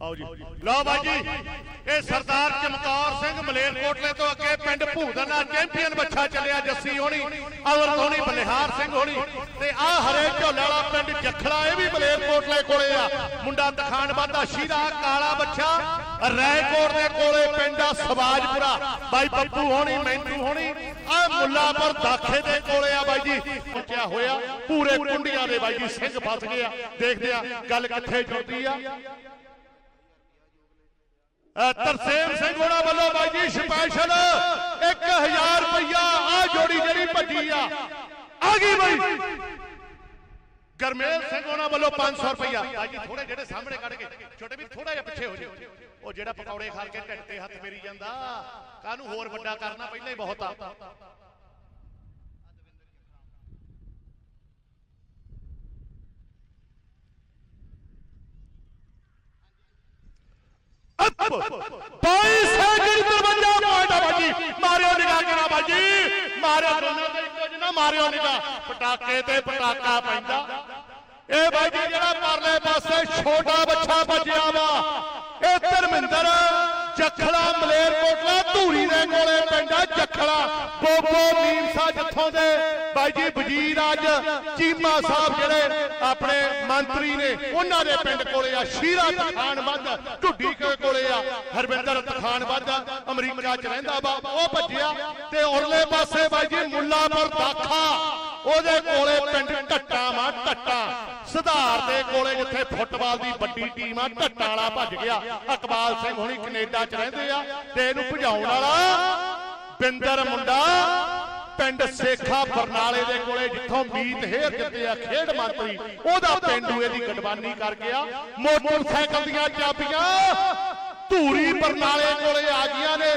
ਆਓ ਜੀ। ਲਓ ਬਾਈ ਜੀ ਇਹ ਸਰਦਾਰ ਚਮਕੌਰ ਸਿੰਘ ਮਲੇਰਕੋਟਲੇ ਤੋਂ ਅੱਗੇ ਪਿੰਡ ਭੂਦਨਾ ਚੈਂਪੀਅਨ ਬੱਚਾ ਚੱਲਿਆ ਜੱਸੀ ਹੋਣੀ ਅਵਰ ਹੋਣੀ ਬਲਿਹਾਰ ਸਿੰਘ ਹੋਣੀ। ਤੇ ਆ ਹਰੇ ਝੋਲੇ ਵਾਲਾ ਪਿੰਡ ਜਖੜਾ ਇਹ ਵੀ ਮਲੇਰਕੋਟਲੇ ਕੋਲੇ ਆ। ਮੁੰਡਾ ਤਖਾਨ ਬਾਦਾ ਸ਼ੀਰਾ ਕਾਲਾ ਬੱਚਾ ਰੈਕੋਟ ਦੇ ਕੋਲੇ ਪਿੰਡ ਆ ਸਵਾਜਪੁਰਾ। ਬਾਈ ਬੱਬੂ ਹੋਣੀ ਮੈਂਤੂ ਹੋਣੀ ਆ ਮੁੱਲਾਪੁਰ ਦਾਖੇ ਦੇ ਕੋਲੇ ਆ ਬਾਈ ਜੀ। ਪਹੁੰਚਿਆ ਹੋਇਆ ਪੂਰੇ ਕੁੰਡੀਆਂ ਦੇ ਬਾਈ ਜੀ ਸਿੰਘ ਫਸ ਗਏ ਆ। ਦੇਖਦੇ ਆ ਗੱਲ ਕਿੱਥੇ ਜੁੜਦੀ ਆ। ਤਰਸੇਮ ਸਿੰਘ ਹੋਣਾ ਵੱਲੋਂ ਬਾਈ ਜੀ ਸਪੈਸ਼ਲ 1000 ਰੁਪਇਆ ਆ ਜੋੜੀ ਜਿਹੜੀ ਭੱਜੀ ਆ। ਆ ਗਈ ਬਾਈ। ਗਰਮੇਲ ਸਿੰਘ ਹੋਣਾ ਵੱਲੋਂ 500 ਰੁਪਇਆ ਬਾਈ ਜੀ ਥੋੜੇ ਜਿਹੜੇ ਸਾਹਮਣੇ ਕੱਢ ਕੇ, ਛੋਟੇ ਵੀ ਥੋੜਾ ਜਿਹਾ ਪਿੱਛੇ ਹੋ ਜਾਓ ਉਹ ਜਿਹੜਾ ਪਕੌੜੇ ਖਾ ਕੇ ਢਿੱਡ ਤੇ ਹੱਥ ਮੇਰੀ ਜਾਂਦਾ। ਕਾਹਨੂੰ ਹੋਰ ਵੱਡਾ ਕਰਨਾ, ਪਹਿਲਾਂ ਹੀ ਬਹੁਤ ਆ। ਬਾਈ ਸੈਕਿੰਡ 53 ਪੁਆਇੰਟ ਆ ਬਾਜੀ। ਮਾਰਿਓ ਨਿਗਾਹ ਕਰਾ ਬਾਜੀ। ਮਾਰਿਓ ਦੋਨਾਂ ਤੇ ਇੱਕੋ ਜਿਹਾ ਮਾਰਿਓ ਨਿਗਾਹ। ਪਟਾਕੇ ਤੇ ਪਟਾਕਾ ਪੈਂਦਾ। ਇਹ ਬਾਈ ਜੀ ਜਿਹੜਾ ਪਰਲੇ ਪਾਸੇ ਛੋਟਾ ਬੱਚਾ ਵੱਜਿਆ ਵਾ, ਇਹ ਧਰਮਿੰਦਰ ਜਖੜਾ ਮਲੇਰਕੋਟਲਾ ਧੂਰੀ ਦੇ ਕੋਲੇ ਪਿੰਡਾ ਜਖੜਾ। ਬੋਬੋ ਮੀਮਸਾ ਜਿੱਥੋਂ ਦੇ ਬਾਈ ਜੀ ਵਜ਼ੀਰ ਅੱਜ ਚੀਮਾ ਸਾਹਿਬ ਜਿਹੜੇ ਆਪਣੇ ਮੰਤਰੀ ਨੇ, ਉਹਨਾਂ ਦੇ ਪਿੰਡ ਕੋਲੇ ਆ, ਸ਼ੀਰਾ ਤਖਾਨ ਵੱਧ, ਢੁੱਡੀ ਕੋਲੇ ਆ, ਹਰਵਿੰਦਰ ਤਖਾਨ ਵੱਧ, ਅਮਰੀਕਾ ਚ ਰਹਿੰਦਾ ਵਾ, ਉਹ ਭੱਜਿਆ ਤੇ ਉਰਲੇ ਪਾਸੇ ਬਾਈ ਜੀ ਮੁੱਲਾਪੁਰ ਦਾਖਾ, ਉਹਦੇ ਕੋਲੇ ਪਿੰਡ ਟੱਟਾ ਮਾ ਟੱਟਾ। ਸੁਧਾਰ ਦੇ ਕੋਲੇ ਜਿੱਥੇ ਫੁੱਟਬਾਲ ਦੀ ਵੱਡੀ ਟੀਮ ਆ, ਟੱਟਾ ਵਾਲਾ ਭੱਜ ਗਿਆ। ਇਕਬਾਲ ਸਿੰਘ ਹੁਣੀ ਕੈਨੇਡਾ ਚ ਰਹਿੰਦੇ ਆ ਤੇ ਇਹਨੂੰ ਭਜਾਉਣ ਵਾਲਾ ਬਿੰਦਰ ਮੁੰਡਾ ਪਿੰਡ ਸੇਖਾ ਬਰਨਾਲੇ ਦੇ ਕੋਲੇ ਜਿੱਥੋਂ ਮੀਤ ਹੇਰ ਜਿੱਤੇ ਆ, ਖੇਡ ਮੰਤਰੀ, ਉਹਦਾ ਪਿੰਡੂ ਇਹਦੀ ਗਡਬਾਨੀ ਕਰ ਗਿਆ। ਮੋਟਰਸਾਈਕਲ ਦੀਆਂ ਚਾਬੀਆਂ ਧੂਰੀ ਬਰਨਾਲੇ ਕੋਲੇ ਆ ਗਈਆਂ ਨੇ।